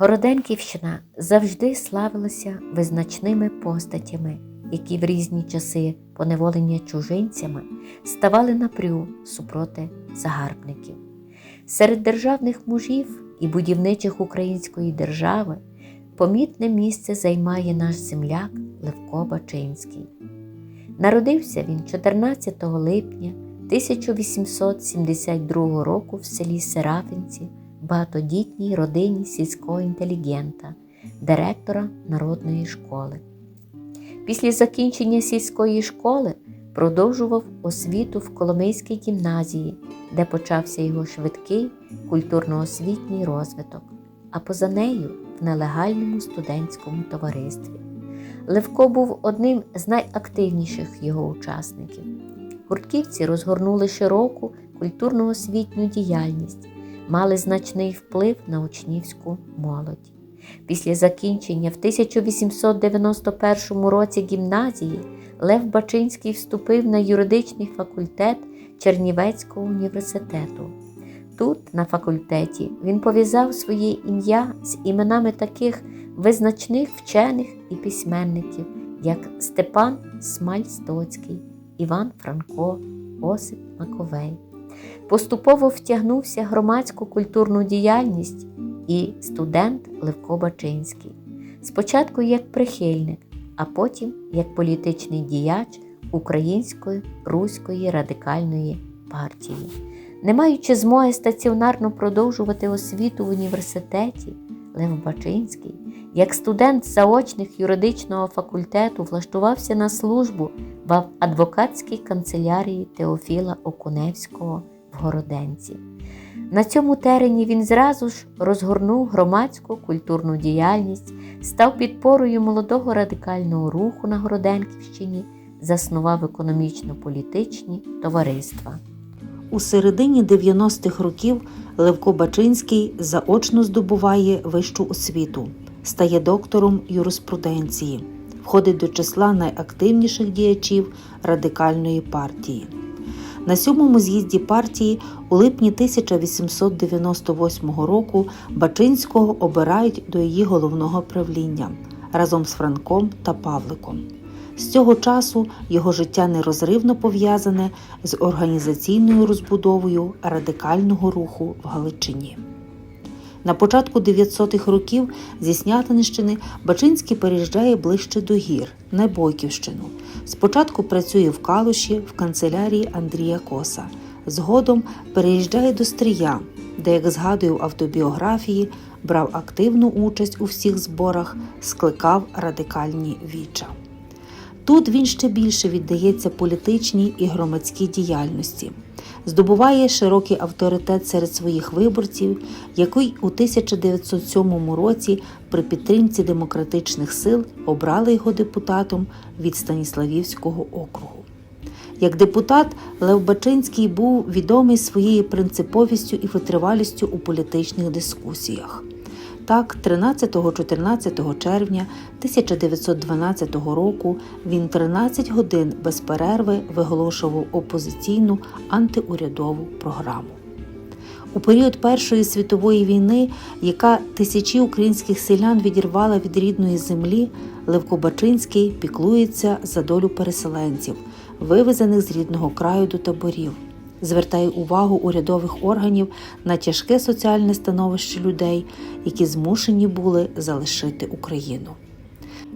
Городенківщина завжди славилася визначними постатями, які в різні часи поневолення чужинцями ставали напрю супроти загарбників. Серед державних мужів і будівничих української держави помітне місце займає наш земляк Левко Бачинський. Народився він 14 липня 1872 року в селі Серафинці багатодітній родині сільського інтелігента, директора народної школи. Після закінчення сільської школи продовжував освіту в Коломийській гімназії, де почався його швидкий культурно-освітній розвиток, а поза нею в нелегальному студентському товаристві. Левко був одним з найактивніших його учасників. Гуртківці розгорнули широку культурно-освітню діяльність, мали значний вплив на учнівську молодь. Після закінчення в 1891 році гімназії Лев Бачинський вступив на юридичний факультет Чернівецького університету. Тут, на факультеті, він пов'язав своє ім'я з іменами таких визначних вчених і письменників, як Степан Смаль-Стоцький, Іван Франко, Осип Маковей. Поступово втягнувся громадську культурну діяльність і студент Левко Бачинський. Спочатку як прихильник, а потім як політичний діяч Української Руської радикальної партії. Не маючи змоги стаціонарно продовжувати освіту в університеті, Лев Бачинський, як студент заочних юридичного факультету, влаштувався на службу в адвокатській канцелярії Теофіла Окуневського в Городенці. На цьому терені він зразу ж розгорнув громадську культурну діяльність, став підпорою молодого радикального руху на Городенківщині, заснував економічно-політичні товариства. У середині 90-х років Левко Бачинський заочно здобуває вищу освіту, стає доктором юриспруденції, входить до числа найактивніших діячів радикальної партії. На сьомому з'їзді партії у липні 1898 року Бачинського обирають до її головного правління разом з Франком та Павликом. З цього часу його життя нерозривно пов'язане з організаційною розбудовою радикального руху в Галичині. На початку 900-х років зі Снятинщини Бачинський переїжджає ближче до гір на Бойківщину. Спочатку працює в Калуші в канцелярії Андрія Коса. Згодом переїжджає до Стрия, де, як згадує в автобіографії, брав активну участь у всіх зборах, скликав радикальні віча. Тут він ще більше віддається політичній і громадській діяльності, здобуває широкий авторитет серед своїх виборців, який у 1907 році при підтримці демократичних сил обрали його депутатом від Станіславівського округу. Як депутат Лев Бачинський був відомий своєю принциповістю і витривалістю у політичних дискусіях. Так, 13-14 червня 1912 року він 13 годин без перерви виголошував опозиційну антиурядову програму. У період Першої світової війни, яка тисячі українських селян відірвала від рідної землі, Левко Бачинський піклується за долю переселенців, вивезених з рідного краю до таборів звертає увагу урядових органів на тяжке соціальне становище людей, які змушені були залишити Україну.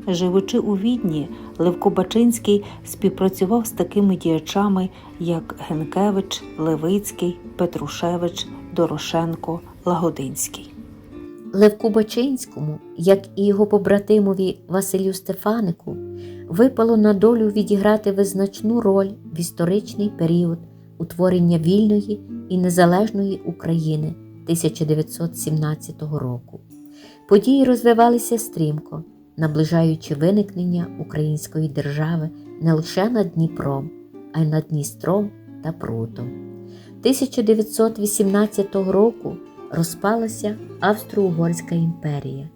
Живучи у Відні, Левко Бачинський співпрацював з такими діячами, як Генкевич, Левицький, Петрушевич, Дорошенко, Лагодинський. Левку Бачинському, як і його побратимові Василю Стефанику, випало на долю відіграти визначну роль в історичний період утворення вільної і незалежної України 1917 року. Події розвивалися стрімко, наближаючи виникнення української держави не лише над Дніпром, а й над Дністром та Прутом. 1918 року розпалася Австро-Угорська імперія.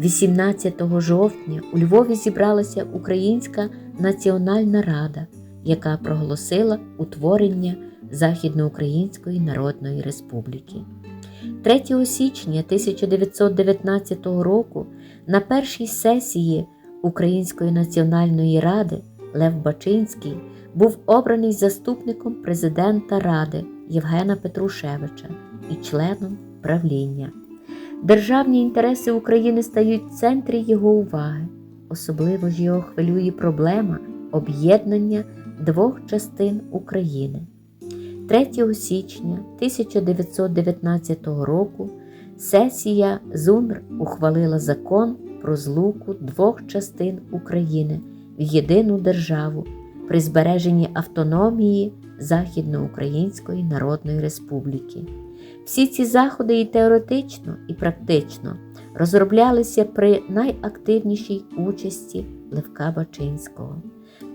18 жовтня у Львові зібралася Українська Національна Рада, яка проголосила утворення Західноукраїнської Народної Республіки. 3 січня 1919 року на першій сесії Української національної ради Лев Бачинський був обраний заступником президента Ради Євгена Петрушевича і членом правління. Державні інтереси України стають в центрі його уваги. Особливо ж його хвилює проблема об'єднання двох частин України. 3 січня 1919 року сесія ЗУНР ухвалила закон про злуку двох частин України в єдину державу при збереженні автономії Західноукраїнської Народної Республіки. Всі ці заходи і теоретично, і практично розроблялися при найактивнішій участі Левка Бачинського.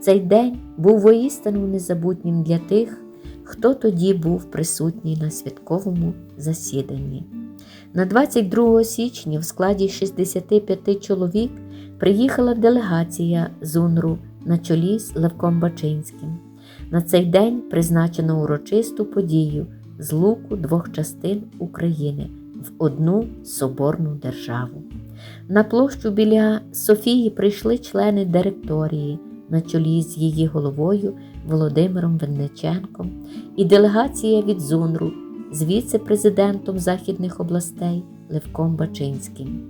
Цей день був воістину незабутнім для тих, хто тоді був присутній на святковому засіданні. На 22 січня в складі 65 чоловік приїхала делегація ЗУНРу на чолі з Левком Бачинським. На цей день призначено урочисту подію злуку двох частин України в одну соборну державу. На площу біля Софії прийшли члени директорії на чолі з її головою Володимиром Винниченком і делегація від ЗУНРу з віце-президентом Західних областей Левком Бачинським.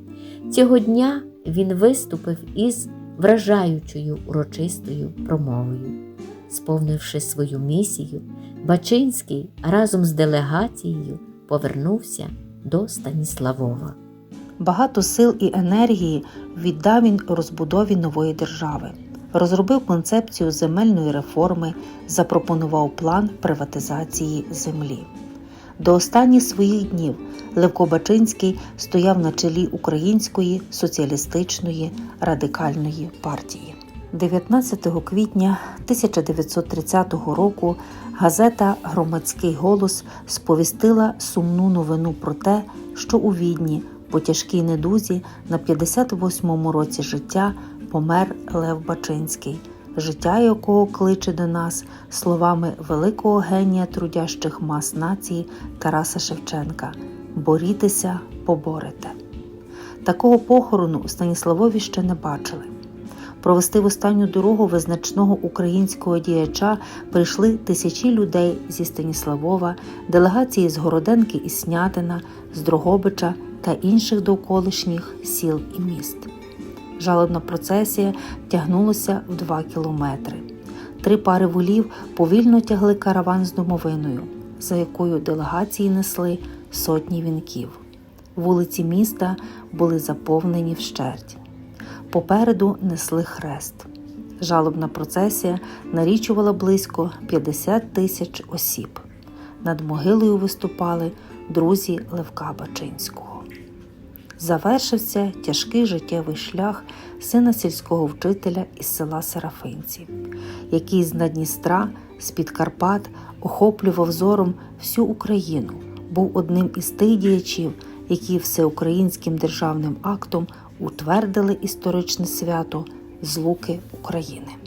Цього дня він виступив із вражаючою урочистою промовою. Сповнивши свою місію, Бачинський разом з делегацією повернувся до Станіславова. Багато сил і енергії віддав він розбудові нової держави, розробив концепцію земельної реформи, запропонував план приватизації землі. До останніх своїх днів Левко Бачинський стояв на чолі Української соціалістичної радикальної партії. 19 квітня 1930 року газета Громадський голос сповістила сумну новину про те, що у Відні по тяжкій недузі на 58-му році життя помер Лев Бачинський, життя якого кличе до нас словами великого генія трудящих мас нації Тараса Шевченка борітеся, поборете. Такого похорону у Станіславові ще не бачили. Провести в останню дорогу визначного українського діяча прийшли тисячі людей зі Станіславова, делегації з Городенки і Снятина, з Дрогобича та інших довколишніх сіл і міст. Жалобна процесія тягнулася в два кілометри. Три пари волів повільно тягли караван з домовиною, за якою делегації несли сотні вінків. Вулиці міста були заповнені вщерть. Попереду несли хрест. Жалобна процесія нарічувала близько 50 тисяч осіб. Над могилою виступали друзі Левка Бачинського. Завершився тяжкий життєвий шлях сина сільського вчителя із села Серафинці, який з Надністра, з-під Карпат охоплював зором всю Україну, був одним із тих діячів, які всеукраїнським державним актом утвердили історичне свято Злуки України.